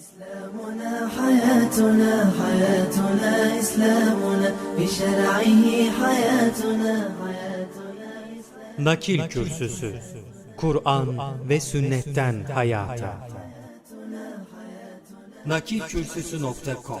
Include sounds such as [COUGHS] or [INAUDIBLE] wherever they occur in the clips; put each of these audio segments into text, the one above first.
إسلامنا حياتنا حياتنا إسلامنا بشرعه حياتنا حياتنا إسلامنا Nakil Kürsüsü Kur'an ve Sünnetten Hayata Nakilkürsüsü.com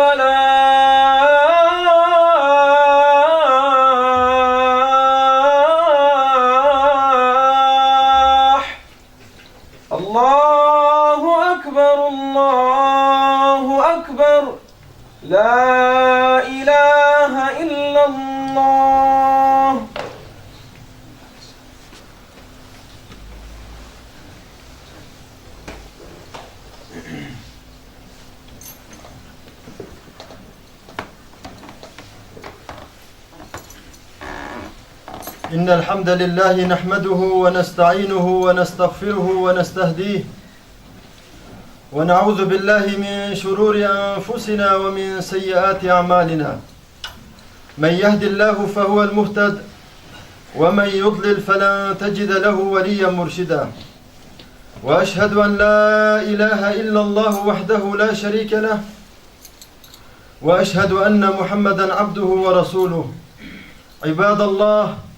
على الحمد لله نحمده ونستعينه ونستغفره ونستهديه ونعوذ بالله من شرور أنفسنا ومن سيئات أعمالنا. من يهد الله فهو المهتد ومن يضلل فلن تجد له وليا مرشدا. وأشهد أن لا إله إلا الله وحده لا شريك له وأشهد أن محمدا عبده ورسوله. عباد الله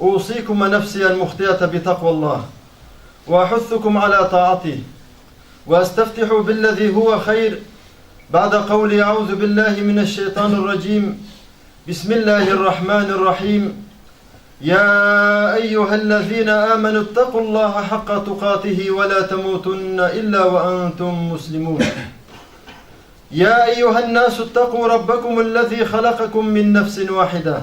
أوصيكم ونفسي المخطئة بتقوى الله وأحثكم على طاعته وأستفتح بالذي هو خير. بعد قولي أعوذ بالله من الشيطان الرجيم. بسم الله الرحمن الرحيم. يا أيها الذين آمنوا اتقوا الله حق تقاته ولا تموتن إلا وأنتم مسلمون. يا أيها الناس اتقوا ربكم الذي خلقكم من نفس واحدة.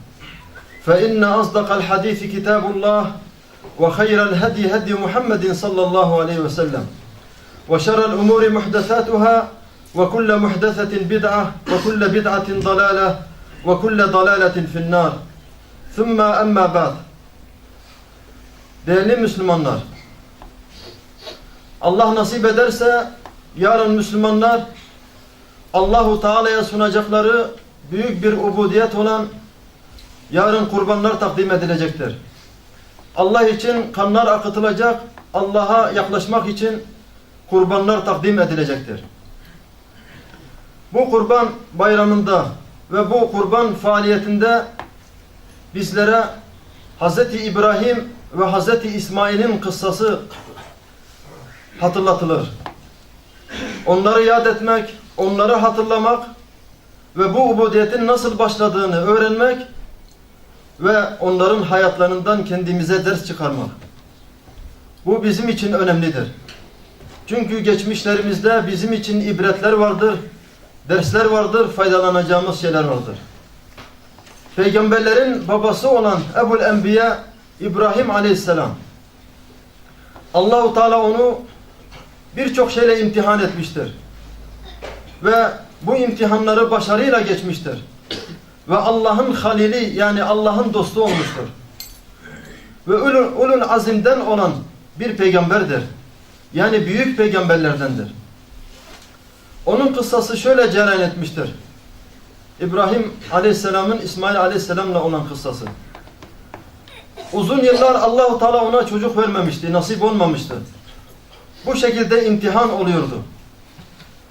فإن أصدق الحديث كتاب الله وخير الهدي هدي محمد صلى الله عليه وسلم وشر الأمور محدثاتها وكل محدثة بدعة وكل بدعة ضلالة وكل ضلالة في النار ثم أما بعد Değerli Müslümanlar, Allah nasip ederse yarın Müslümanlar Allahu Teala'ya sunacakları büyük bir ubudiyet olan yarın kurbanlar takdim edilecektir. Allah için kanlar akıtılacak, Allah'a yaklaşmak için kurbanlar takdim edilecektir. Bu kurban bayramında ve bu kurban faaliyetinde bizlere Hz. İbrahim ve Hz. İsmail'in kıssası hatırlatılır. Onları yad etmek, onları hatırlamak ve bu ubudiyetin nasıl başladığını öğrenmek ve onların hayatlarından kendimize ders çıkarmak. Bu bizim için önemlidir. Çünkü geçmişlerimizde bizim için ibretler vardır, dersler vardır, faydalanacağımız şeyler vardır. Peygamberlerin babası olan Ebul Enbiya İbrahim Aleyhisselam Allahu Teala onu birçok şeyle imtihan etmiştir. Ve bu imtihanları başarıyla geçmiştir. Ve Allah'ın halili yani Allah'ın dostu olmuştur. Ve ulul, ulul azimden olan bir peygamberdir. Yani büyük peygamberlerdendir. Onun kıssası şöyle cereyan etmiştir. İbrahim Aleyhisselam'ın İsmail Aleyhisselam'la olan kıssası. Uzun yıllar Allahu Teala ona çocuk vermemişti, nasip olmamıştı. Bu şekilde imtihan oluyordu.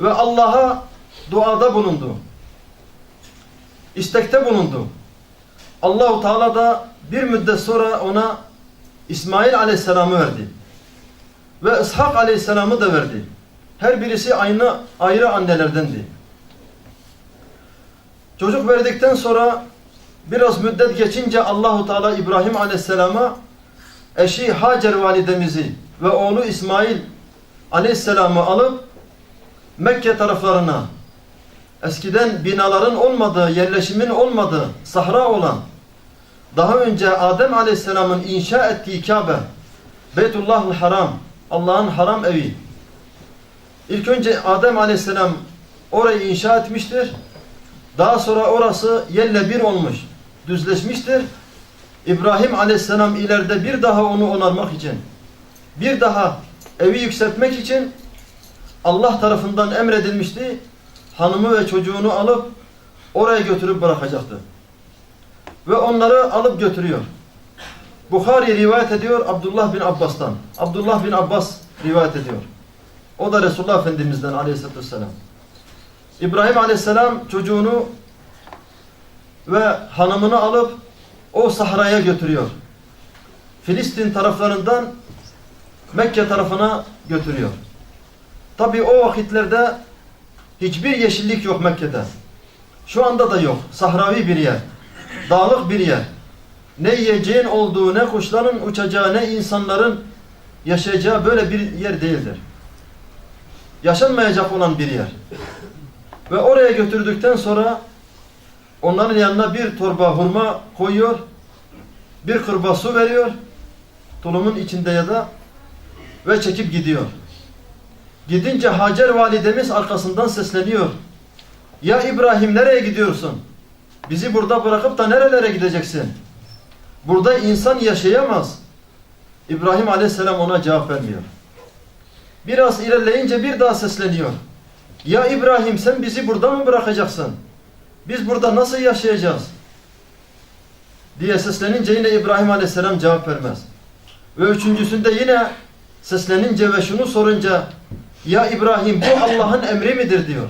Ve Allah'a duada bulundu. İstekte bulundu. Allahu Teala da bir müddet sonra ona İsmail Aleyhisselam'ı verdi. Ve İshak Aleyhisselam'ı da verdi. Her birisi aynı ayrı annelerdendi. Çocuk verdikten sonra biraz müddet geçince Allahu Teala İbrahim Aleyhisselam'a eşi Hacer validemizi ve oğlu İsmail Aleyhisselam'ı alıp Mekke taraflarına eskiden binaların olmadığı, yerleşimin olmadığı, sahra olan daha önce Adem Aleyhisselam'ın inşa ettiği Kabe Beytullah'ın haram Allah'ın haram evi İlk önce Adem Aleyhisselam orayı inşa etmiştir. Daha sonra orası yerle bir olmuş, düzleşmiştir. İbrahim Aleyhisselam ileride bir daha onu onarmak için, bir daha evi yükseltmek için Allah tarafından emredilmişti. Hanımı ve çocuğunu alıp oraya götürüp bırakacaktı. Ve onları alıp götürüyor. Bukhari rivayet ediyor Abdullah bin Abbas'tan. Abdullah bin Abbas rivayet ediyor. O da Resulullah Efendimiz'den aleyhissalatü vesselam. İbrahim aleyhisselam çocuğunu ve hanımını alıp o sahraya götürüyor. Filistin taraflarından Mekke tarafına götürüyor. Tabi o vakitlerde hiçbir yeşillik yok Mekke'de. Şu anda da yok. Sahravi bir yer. Dağlık bir yer. Ne yiyeceğin olduğu, ne kuşların uçacağı, ne insanların yaşayacağı böyle bir yer değildir. Yaşanmayacak olan bir yer. Ve oraya götürdükten sonra onların yanına bir torba hurma koyuyor. Bir kırba su veriyor. Tulumun içinde ya da ve çekip gidiyor. Gidince Hacer validemiz arkasından sesleniyor. Ya İbrahim nereye gidiyorsun? Bizi burada bırakıp da nerelere gideceksin? Burada insan yaşayamaz. İbrahim aleyhisselam ona cevap vermiyor. Biraz ilerleyince bir daha sesleniyor. Ya İbrahim sen bizi burada mı bırakacaksın? Biz burada nasıl yaşayacağız? Diye seslenince yine İbrahim aleyhisselam cevap vermez. Ve üçüncüsünde yine seslenince ve şunu sorunca Ya İbrahim bu Allah'ın emri midir diyor.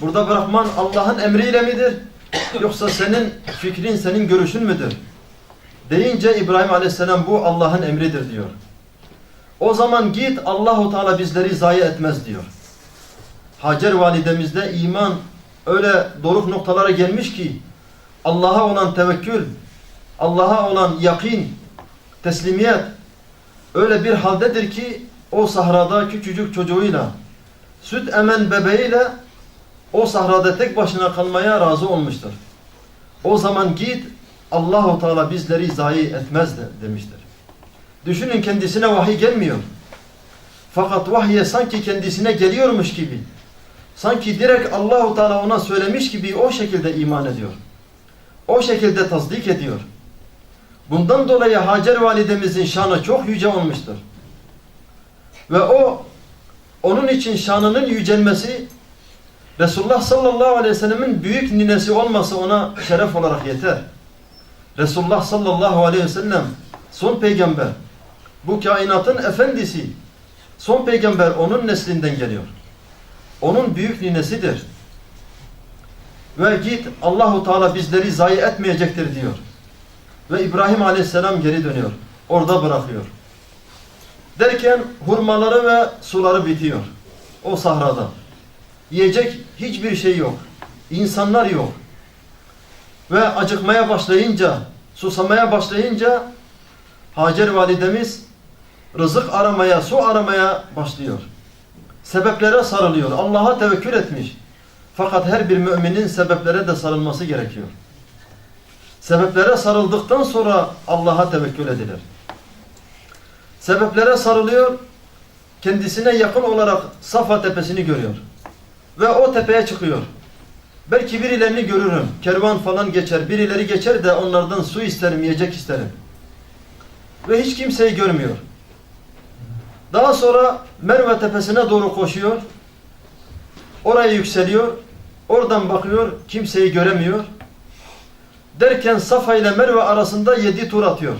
Burada bırakman Allah'ın emriyle midir? Yoksa senin fikrin, senin görüşün müdür? Deyince İbrahim aleyhisselam bu Allah'ın emridir diyor. O zaman git Allahu Teala bizleri zayi etmez diyor. Hacer validemizde iman öyle doruk noktalara gelmiş ki Allah'a olan tevekkül, Allah'a olan yakin, teslimiyet öyle bir haldedir ki o sahrada küçücük çocuğuyla süt emen bebeğiyle o sahrada tek başına kalmaya razı olmuştur. O zaman git Allahu Teala bizleri zayi etmez de, demiştir. Düşünün kendisine vahiy gelmiyor. Fakat vahye sanki kendisine geliyormuş gibi. Sanki direkt Allahu Teala ona söylemiş gibi o şekilde iman ediyor. O şekilde tasdik ediyor. Bundan dolayı Hacer validemizin şanı çok yüce olmuştur. Ve o onun için şanının yücelmesi Resulullah sallallahu aleyhi ve sellemin büyük ninesi olması ona şeref olarak yeter. Resulullah sallallahu aleyhi ve sellem son peygamber. Bu kainatın efendisi. Son peygamber onun neslinden geliyor. Onun büyük ninesidir. Ve git Allahu Teala bizleri zayi etmeyecektir diyor. Ve İbrahim Aleyhisselam geri dönüyor. Orada bırakıyor. Derken hurmaları ve suları bitiyor. O sahrada. Yiyecek hiçbir şey yok. İnsanlar yok. Ve acıkmaya başlayınca, susamaya başlayınca Hacer validemiz rızık aramaya, su aramaya başlıyor. Sebeplere sarılıyor. Allah'a tevekkül etmiş. Fakat her bir müminin sebeplere de sarılması gerekiyor. Sebeplere sarıldıktan sonra Allah'a tevekkül edilir. Sebeplere sarılıyor, kendisine yakın olarak Safa tepesini görüyor. Ve o tepeye çıkıyor. Belki birilerini görürüm. Kervan falan geçer. Birileri geçer de onlardan su isterim, yiyecek isterim. Ve hiç kimseyi görmüyor. Daha sonra Merve tepesine doğru koşuyor. Oraya yükseliyor. Oradan bakıyor. Kimseyi göremiyor. Derken Safa ile Merve arasında yedi tur atıyor.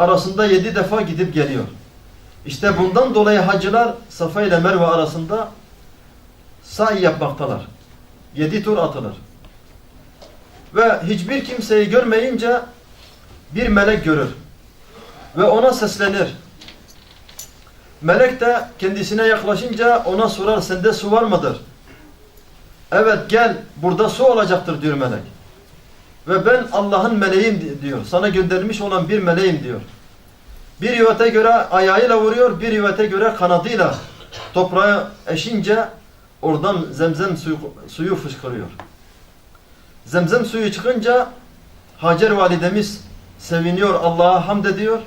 Arasında yedi defa gidip geliyor. İşte bundan dolayı hacılar Safa ile Merve arasında sa'i yapmaktalar. Yedi tur atılır. Ve hiçbir kimseyi görmeyince bir melek görür. Ve ona seslenir. Melek de kendisine yaklaşınca ona sorar sende su var mıdır? Evet gel burada su olacaktır diyor melek. Ve ben Allah'ın meleğim diyor. Sana göndermiş olan bir meleğim diyor. Bir rivayete göre ayağıyla vuruyor, bir rivayete göre kanadıyla toprağa eşince oradan zemzem suyu, suyu fışkırıyor. Zemzem suyu çıkınca Hacer validemiz seviniyor, Allah'a hamd ediyor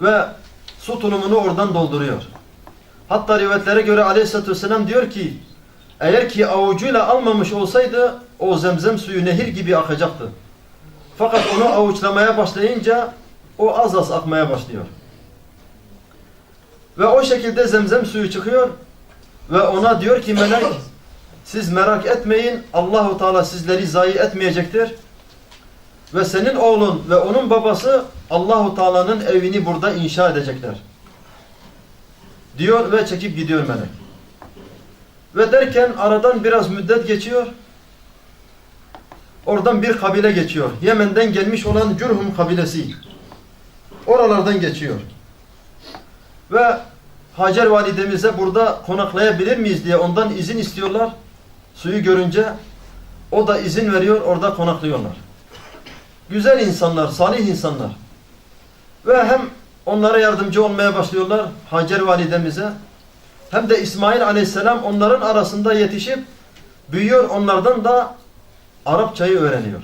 ve su tulumunu oradan dolduruyor. Hatta rivayetlere göre aleyhissalatü vesselam diyor ki eğer ki avucuyla almamış olsaydı o zemzem suyu nehir gibi akacaktı. Fakat onu avuçlamaya başlayınca o az az akmaya başlıyor. Ve o şekilde zemzem suyu çıkıyor ve ona diyor ki melek siz merak etmeyin Allahu Teala sizleri zayi etmeyecektir. Ve senin oğlun ve onun babası Allahu Teala'nın evini burada inşa edecekler. Diyor ve çekip gidiyor melek. Ve derken aradan biraz müddet geçiyor. Oradan bir kabile geçiyor. Yemen'den gelmiş olan Cürhum kabilesi. Oralardan geçiyor. Ve Hacer validemize burada konaklayabilir miyiz diye ondan izin istiyorlar. Suyu görünce o da izin veriyor orada konaklıyorlar. Güzel insanlar, salih insanlar. Ve hem onlara yardımcı olmaya başlıyorlar Hacer validemize. Hem de İsmail aleyhisselam onların arasında yetişip büyüyor onlardan da Arapçayı öğreniyor.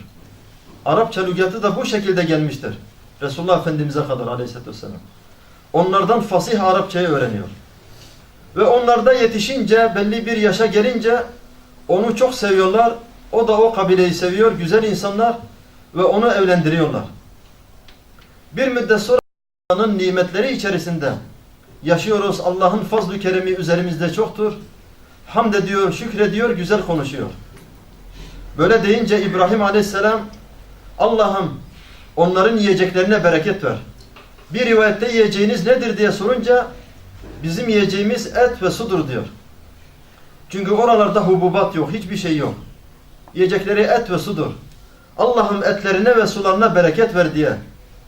Arapça lügatı da bu şekilde gelmiştir. Resulullah Efendimiz'e kadar aleyhisselatü vesselam. Onlardan fasih Arapçayı öğreniyor. Ve onlarda yetişince belli bir yaşa gelince onu çok seviyorlar. O da o kabileyi seviyor. Güzel insanlar ve onu evlendiriyorlar. Bir müddet sonra nimetleri içerisinde yaşıyoruz. Allah'ın fazl-ı keremi üzerimizde çoktur. Hamd ediyor, şükrediyor, güzel konuşuyor. Böyle deyince İbrahim Aleyhisselam Allah'ım onların yiyeceklerine bereket ver. Bir rivayette yiyeceğiniz nedir diye sorunca bizim yiyeceğimiz et ve sudur diyor. Çünkü oralarda hububat yok, hiçbir şey yok. Yiyecekleri et ve sudur. Allah'ım etlerine ve sularına bereket ver diye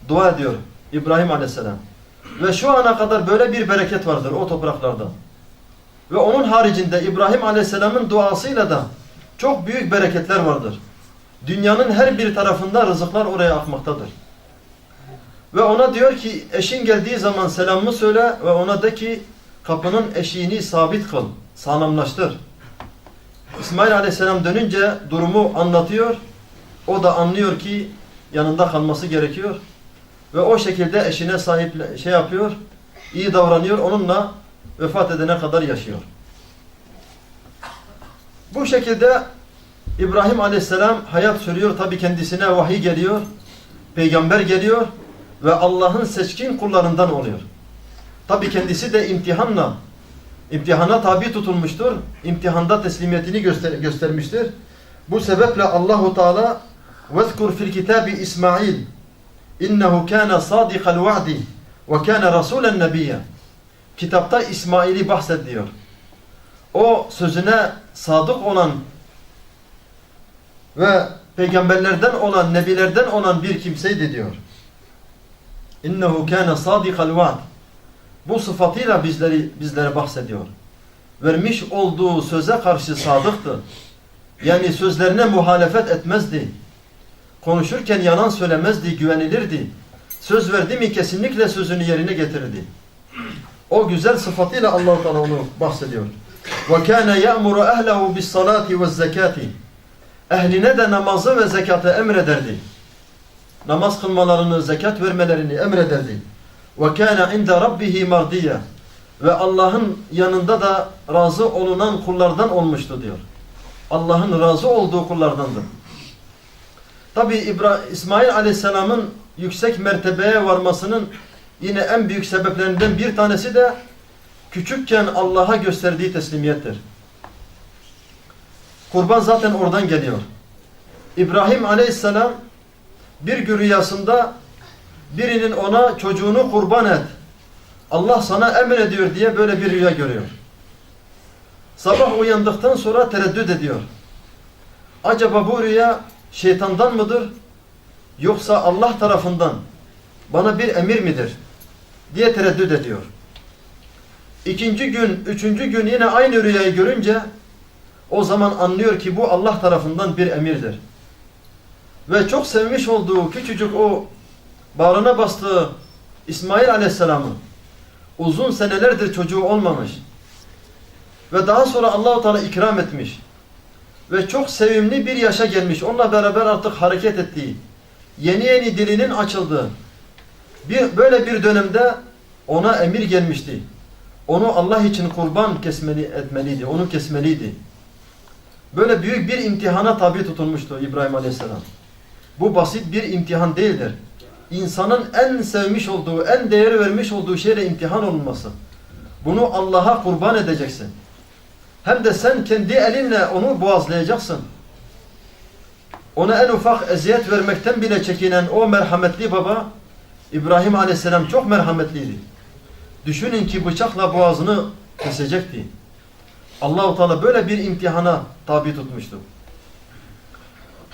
dua ediyor İbrahim Aleyhisselam. Ve şu ana kadar böyle bir bereket vardır o topraklarda. Ve onun haricinde İbrahim Aleyhisselam'ın duasıyla da çok büyük bereketler vardır. Dünyanın her bir tarafında rızıklar oraya akmaktadır. Ve ona diyor ki eşin geldiği zaman selamımı söyle ve ona de ki kapının eşiğini sabit kıl, sağlamlaştır. İsmail Aleyhisselam dönünce durumu anlatıyor. O da anlıyor ki yanında kalması gerekiyor. Ve o şekilde eşine sahip şey yapıyor, iyi davranıyor. Onunla vefat edene kadar yaşıyor. Bu şekilde İbrahim Aleyhisselam hayat sürüyor. Tabi kendisine vahiy geliyor. Peygamber geliyor. Ve Allah'ın seçkin kullarından oluyor. Tabi kendisi de imtihanla imtihana tabi tutulmuştur. İmtihanda teslimiyetini göster göstermiştir. Bu sebeple Allahu Teala "Vezkur fil kitabi İsmail innehu kana sadikal va'di ve kana rasulen nebiyya." Kitapta İsmail'i bahsediyor. O sözüne sadık olan ve peygamberlerden olan, nebilerden olan bir kimseydi diyor. İnnehu kana sadikal va'd. bu sıfatıyla bizleri bizlere bahsediyor. Vermiş olduğu söze karşı sadıktı. Yani sözlerine muhalefet etmezdi. Konuşurken yalan söylemezdi, güvenilirdi. Söz verdi mi kesinlikle sözünü yerine getirirdi. O güzel sıfatıyla Allah Teala onu bahsediyor. Ehlehu bis salati ve zekati. Ehline de namazı ve zekatı emrederdi. Namaz kılmalarını, zekat vermelerini emrederdi. Kana inde rabbihi mardiya. Ve Allah'ın yanında da razı olunan kullardan olmuştu diyor. Allah'ın razı olduğu kullardandır. Tabi İsmail Aleyhisselam'ın yüksek mertebeye varmasının yine en büyük sebeplerinden bir tanesi de küçükken Allah'a gösterdiği teslimiyettir. Kurban zaten oradan geliyor. İbrahim Aleyhisselam bir gün rüyasında birinin ona çocuğunu kurban et. Allah sana emrediyor diye böyle bir rüya görüyor. Sabah uyandıktan sonra tereddüt ediyor. Acaba bu rüya şeytandan mıdır? Yoksa Allah tarafından bana bir emir midir? Diye tereddüt ediyor. İkinci gün, üçüncü gün yine aynı rüyayı görünce o zaman anlıyor ki bu Allah tarafından bir emirdir. Ve çok sevmiş olduğu küçücük o bağrına bastığı İsmail Aleyhisselam'ın uzun senelerdir çocuğu olmamış. Ve daha sonra Allahu Teala ikram etmiş. Ve çok sevimli bir yaşa gelmiş. Onunla beraber artık hareket ettiği, yeni yeni dilinin açıldığı, bir, böyle bir dönemde ona emir gelmişti. Onu Allah için kurban kesmeli etmeliydi. Onu kesmeliydi. Böyle büyük bir imtihana tabi tutulmuştu İbrahim Aleyhisselam. Bu basit bir imtihan değildir. İnsanın en sevmiş olduğu, en değer vermiş olduğu şeyle imtihan olunması. Bunu Allah'a kurban edeceksin. Hem de sen kendi elinle onu boğazlayacaksın. Ona en ufak eziyet vermekten bile çekinen o merhametli baba İbrahim Aleyhisselam çok merhametliydi. Düşünün ki bıçakla boğazını kesecekti. Allahu Teala böyle bir imtihana tabi tutmuştu.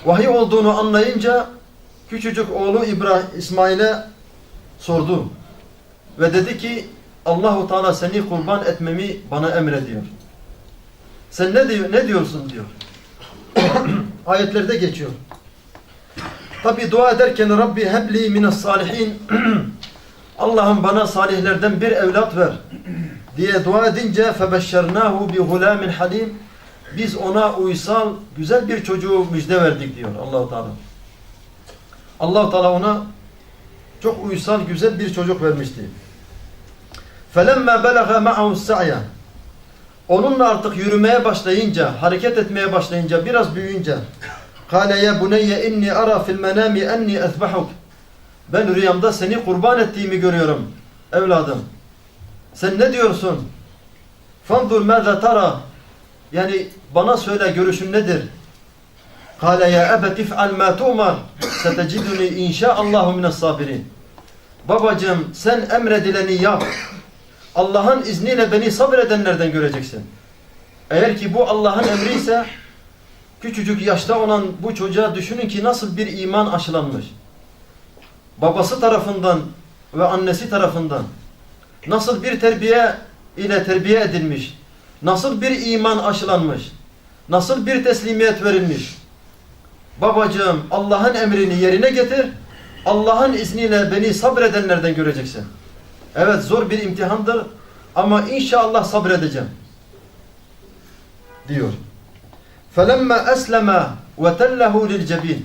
Vahiy olduğunu anlayınca küçücük oğlu İbrahim İsmail'e sordu. Ve dedi ki Allahu Teala seni kurban etmemi bana emrediyor. Sen ne diyor ne diyorsun diyor. [COUGHS] Ayetlerde geçiyor. Tabi dua ederken Rabbi hebli minas salihin [COUGHS] Allah'ım bana salihlerden bir evlat ver diye dua edince febeşşernahu bi gulamin halim biz ona uysal güzel bir çocuğu müjde verdik diyor Allahu Teala. Allah Teala ona çok uysal güzel bir çocuk vermişti. Felemma belaga ma'ahu sa'ya Onunla artık yürümeye başlayınca, hareket etmeye başlayınca, biraz büyüyünce Kale ya buneyye inni ara fil menami enni ezbahuk Ben rüyamda seni kurban ettiğimi görüyorum evladım. Sen ne diyorsun? Fandur mâze tara Yani bana söyle görüşün nedir? Kale ya ebet if'al ma tu'mar seteciduni inşaallahu mines sabirin Babacığım sen emredileni yap. Allah'ın izniyle beni sabredenlerden göreceksin. Eğer ki bu Allah'ın emri ise küçücük yaşta olan bu çocuğa düşünün ki nasıl bir iman aşılanmış. Babası tarafından ve annesi tarafından nasıl bir terbiye ile terbiye edilmiş, nasıl bir iman aşılanmış, nasıl bir teslimiyet verilmiş. Babacığım Allah'ın emrini yerine getir, Allah'ın izniyle beni sabredenlerden göreceksin. Evet zor bir imtihandır ama inşallah sabredeceğim. Diyor. فَلَمَّا أَسْلَمَا وَتَلَّهُ لِلْجَب۪ينَ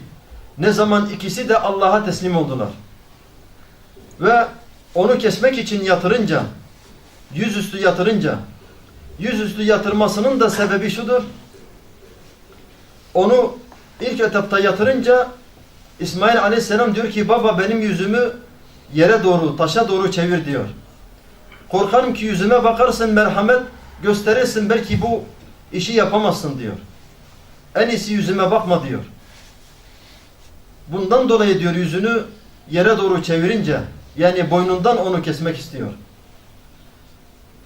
Ne zaman ikisi de Allah'a teslim oldular. Ve onu kesmek için yatırınca, yüzüstü yatırınca, yüzüstü yatırmasının da sebebi şudur. Onu ilk etapta yatırınca İsmail aleyhisselam diyor ki baba benim yüzümü yere doğru, taşa doğru çevir diyor. Korkarım ki yüzüme bakarsın merhamet gösterirsin belki bu işi yapamazsın diyor. En iyisi yüzüme bakma diyor. Bundan dolayı diyor yüzünü yere doğru çevirince yani boynundan onu kesmek istiyor.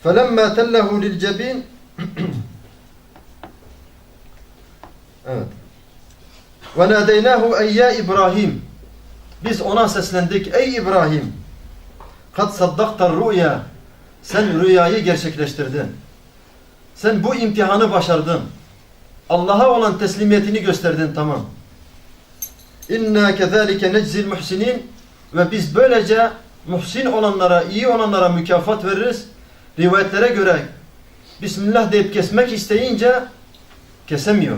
فَلَمَّا تَلَّهُ لِلْجَب۪ينَ [CLEARS THROAT] Evet. وَنَادَيْنَاهُ اَيَّا İbrahim biz ona seslendik ey İbrahim kad saddaktar rüya Sen rüyayı gerçekleştirdin. Sen bu imtihanı başardın. Allah'a olan teslimiyetini gösterdin tamam. İnna kezalike neczil muhsinin ve biz böylece muhsin olanlara, iyi olanlara mükafat veririz. Rivayetlere göre Bismillah deyip kesmek isteyince kesemiyor.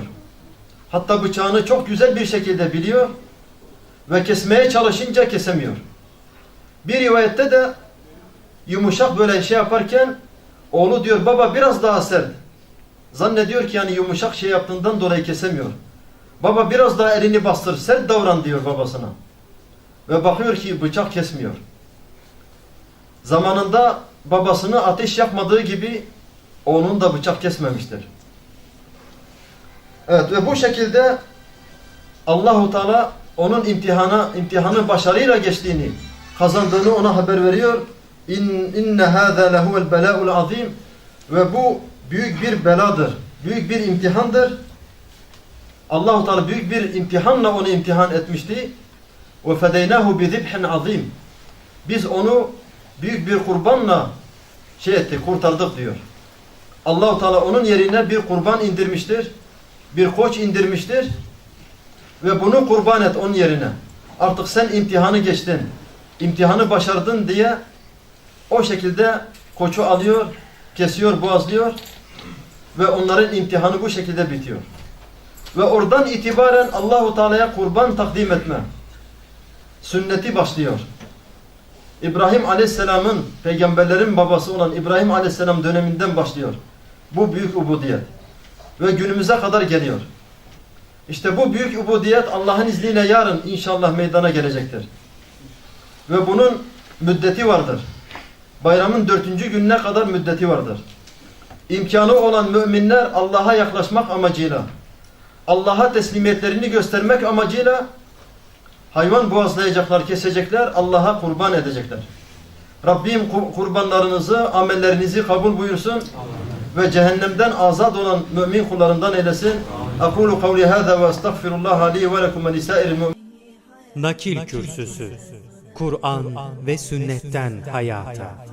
Hatta bıçağını çok güzel bir şekilde biliyor ve kesmeye çalışınca kesemiyor. Bir rivayette de yumuşak böyle şey yaparken oğlu diyor baba biraz daha sert. Zannediyor ki yani yumuşak şey yaptığından dolayı kesemiyor. Baba biraz daha elini bastır sert davran diyor babasına. Ve bakıyor ki bıçak kesmiyor. Zamanında babasını ateş yapmadığı gibi onun da bıçak kesmemiştir. Evet ve bu şekilde Allahu Teala onun imtihana imtihanı başarıyla geçtiğini, kazandığını ona haber veriyor. İn inne hâzâ lehuvel belâul azîm ve bu büyük bir beladır. Büyük bir imtihandır. Allahu Teala büyük bir imtihanla onu imtihan etmişti. Ve fedeynahu bi zibhin azim. Biz onu büyük bir kurbanla şey ettik, kurtardık diyor. Allahu Teala onun yerine bir kurban indirmiştir. Bir koç indirmiştir. Ve bunu kurban et onun yerine. Artık sen imtihanı geçtin. imtihanı başardın diye o şekilde koçu alıyor, kesiyor, boğazlıyor ve onların imtihanı bu şekilde bitiyor. Ve oradan itibaren Allahu Teala'ya kurban takdim etme sünneti başlıyor. İbrahim Aleyhisselam'ın peygamberlerin babası olan İbrahim Aleyhisselam döneminden başlıyor. Bu büyük ubudiyet. Ve günümüze kadar geliyor. İşte bu büyük ubudiyet Allah'ın izniyle yarın inşallah meydana gelecektir. Ve bunun müddeti vardır. Bayramın dördüncü gününe kadar müddeti vardır. İmkanı olan müminler Allah'a yaklaşmak amacıyla, Allah'a teslimiyetlerini göstermek amacıyla hayvan boğazlayacaklar, kesecekler, Allah'a kurban edecekler. Rabbim ku- kurbanlarınızı, amellerinizi kabul buyursun ve cehennemden azat olan mümin kullarından eylesin. Aqulu hâzâ ve estağfirullah li ve lekum ve lisairil mu'minin. Nakil Kürsüsü. Kur'an ve sünnetten hayata.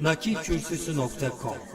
Nakilkürsüsü.com